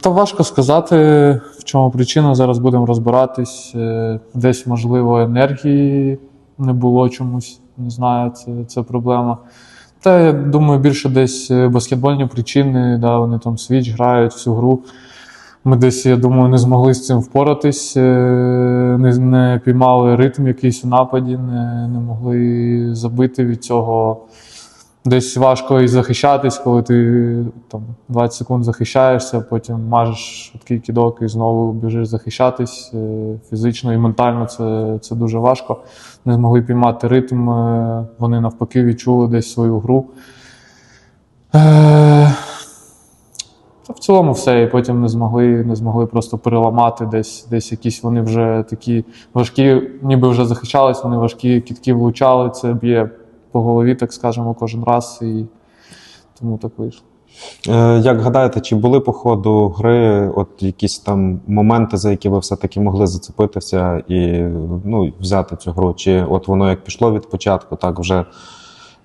Та важко сказати, в чому причина. Зараз будемо розбиратись. Е, Десь, можливо, енергії не було чомусь. Не знаю, це, це проблема. Та я думаю, більше десь е, баскетбольні причини, да, вони там свіч грають всю гру. Ми десь, я думаю, не змогли з цим впоратись, е, не, не піймали ритм якийсь у нападі, не, не могли забити від цього. Десь важко і захищатись, коли ти там 20 секунд захищаєшся, потім мажеш швидкий кидок і знову біжиш захищатись. Е, Фізично і ментально це, це дуже важко. Не змогли піймати ритм. е, Вони навпаки відчули десь свою гру. Е, в цілому все, і потім не змогли, не змогли просто переламати десь, десь якісь вони вже такі важкі, ніби вже захищались, вони важкі кітки влучали, це б'є по голові, так скажемо, кожен раз, і тому так вийшло. Е, Як гадаєте, чи були по ходу гри от якісь там моменти, за які ви все-таки могли зацепитися і ну, взяти цю гру? Чи от воно як пішло від початку, так вже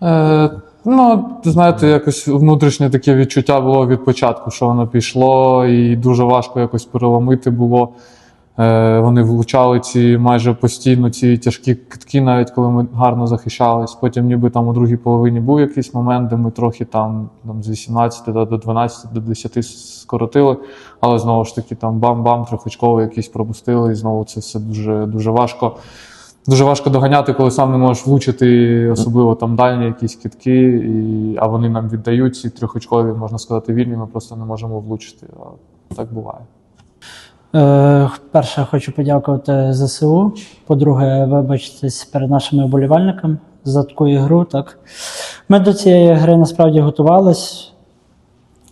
Е, ну, знаєте, якось внутрішнє таке відчуття було від початку, що воно пішло, і дуже важко якось переломити було. Е, вони влучали ці майже постійно ці тяжкі китки, навіть коли ми гарно захищались. Потім, ніби там у другій половині був якийсь момент, де ми трохи там, там з 18 до до 12 до 10 скоротили, але знову ж таки там бам-бам, трьохочковий якийсь пропустили, і знову це все дуже, дуже важко. Дуже важко доганяти, коли сам не можеш влучити, особливо там дальні якісь кітки, і, а вони нам віддають ці трьохочкові, можна сказати, вільні, ми просто не можемо влучити. А так буває. Е, Перше, хочу подякувати ЗСУ. По-друге, вибачитись перед нашими вболівальниками за таку ігру. Так. Ми до цієї гри насправді готувались,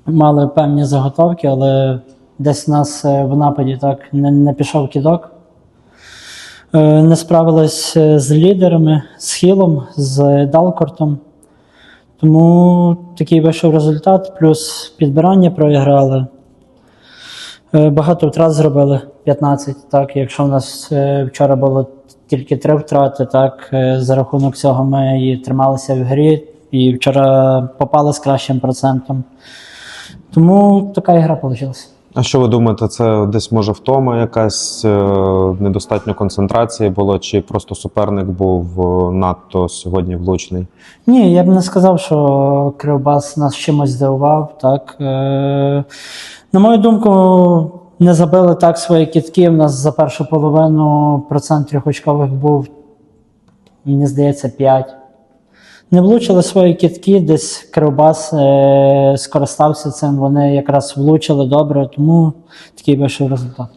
мали певні заготовки, але десь у нас е, в нападі так не, не пішов кидок. Е, Не справились з лідерами, з Хілом, з Далкортом. Тому такий вийшов результат, плюс підбирання проіграли. Е, Багато втрат зробили 15. Так, якщо в нас е, вчора було тільки три втрати, так е, за рахунок цього ми і трималися в грі, і вчора попали з кращим процентом. Тому така ігра вийшла. А що ви думаєте, це десь може втома якась е, недостатньо концентрації було, чи просто суперник був е, надто сьогодні влучний? Ні, я б не сказав, що Кривбас нас чимось здивував. Так. Е, на мою думку, не забили так свої кітки. У нас за першу половину процент трьохочкових був, мені здається, 5. Не влучили свої кітки, десь Кривбас е, скористався цим. Вони якраз влучили добре, тому такий вийшов результат.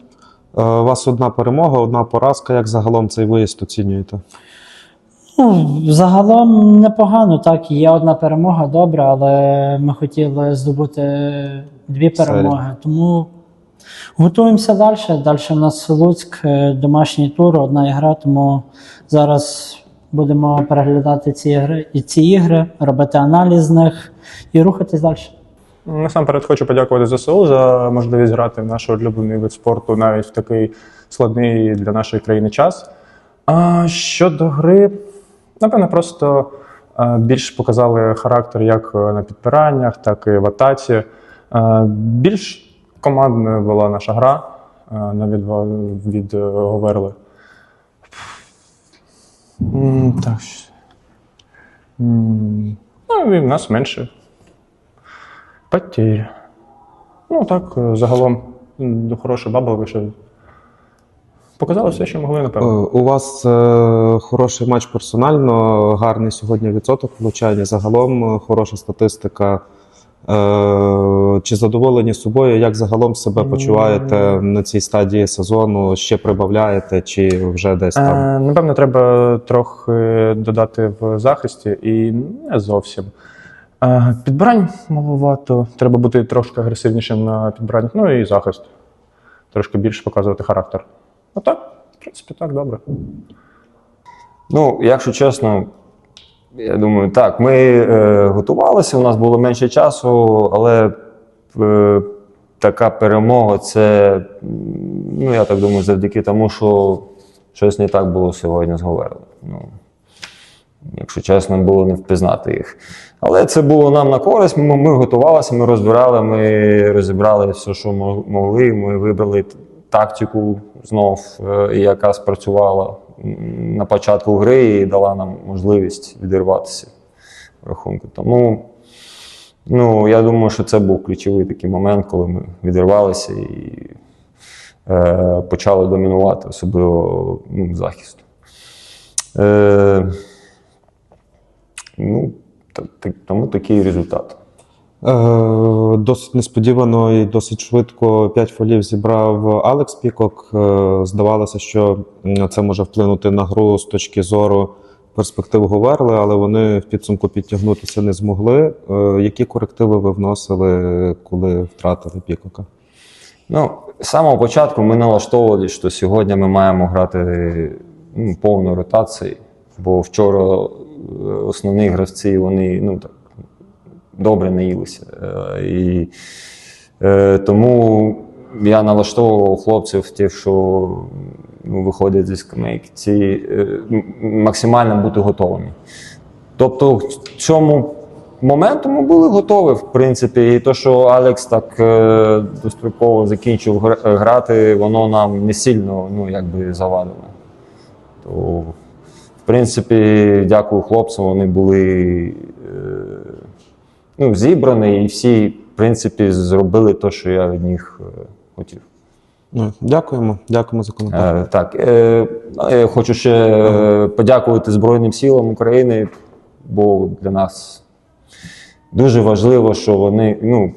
Е, У вас одна перемога, одна поразка. Як загалом цей виїзд оцінюєте? Ну, загалом непогано, так. Є одна перемога, добре, але ми хотіли здобути дві перемоги. Тому готуємося далі. Далі в нас Луцьк, е, домашній тур, одна ігра, тому зараз будемо переглядати ці ігри, і ці ігри, робити аналіз з них і рухатись далі. Насамперед хочу подякувати ЗСУ за можливість грати в наш улюблений вид спорту навіть в такий складний для нашої країни час. А щодо гри, напевно, просто е, більш показали характер як на підпираннях, так і в атаці. Е, Більш командною була наша гра, е, на від Говерли. М, Так. М, Ну, і в нас менше Потерь. Ну так, е, загалом м, хороший бабл вийшов. Показали все, що могли, Е, напевно. У вас е, хороший матч персонально, гарний сьогодні відсоток влучання. Загалом е, хороша статистика. Е, Чи задоволені собою? Як загалом себе почуваєте на цій стадії сезону? Ще прибавляєте, чи вже десь там? Е, напевно, треба трохи додати в захисті і не зовсім. Е, підбирань маловато. Треба бути трошки агресивнішим на підбираннях. Ну і захист. Трошки більше показувати характер. А так, в принципі, так, добре. Ну, якщо чесно, я думаю, так, ми е, готувалися, у нас було менше часу, але е, така перемога це, ну, я так думаю, завдяки тому, що щось не так було сьогодні з. Ну, якщо чесно, було не впізнати їх. Але це було нам на користь. Ми, ми готувалися, ми розбирали, ми розібрали все, що могли. Ми вибрали тактику знов, е, яка спрацювала на початку гри і дала нам можливість відірватися в рахунку. Тому ну, я думаю, що це був ключовий такий момент, коли ми відірвалися і е, почали домінувати, особливо ну, захисту. Е, ну, та- та- тому такий результат. Е, Досить несподівано і досить швидко 5 фолів зібрав Алекс Пікок. Е, Здавалося, що це може вплинути на гру з точки зору перспектив Говерли, але вони в підсумку підтягнутися не змогли. Е, Які корективи ви вносили, коли втратили Пікока? Ну, з самого початку ми налаштовували, що сьогодні ми маємо грати ну, повну ротацію, бо вчора основні гравці вони ну, так, добре наїлися. Е, І, е, тому я налаштовував хлопців, ті, що ну, виходять зі скамейки, ці, е, максимально бути готовими. Тобто, в цьому моменту ми були готові, в принципі, і те, що Алекс так е, достроково закінчив грати, воно нам не сильно ну, якби завадило. То, в принципі, дякую хлопцям, вони були ну, зібрані і всі, в принципі, зробили те, що я від них е, хотів. Ну, Дякуємо, дякуємо за коментар. Е, так, е, я хочу ще е, подякувати Збройним силам України, бо для нас дуже важливо, що вони, ну,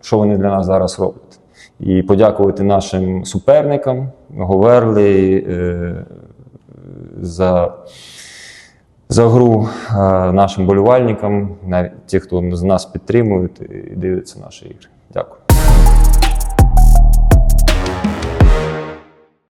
що вони для нас зараз роблять. І подякувати нашим суперникам, Говерлі, е, за, за гру е, нашим болівальникам, навіть ті, хто з нас підтримують і дивиться наші ігри. Дякую.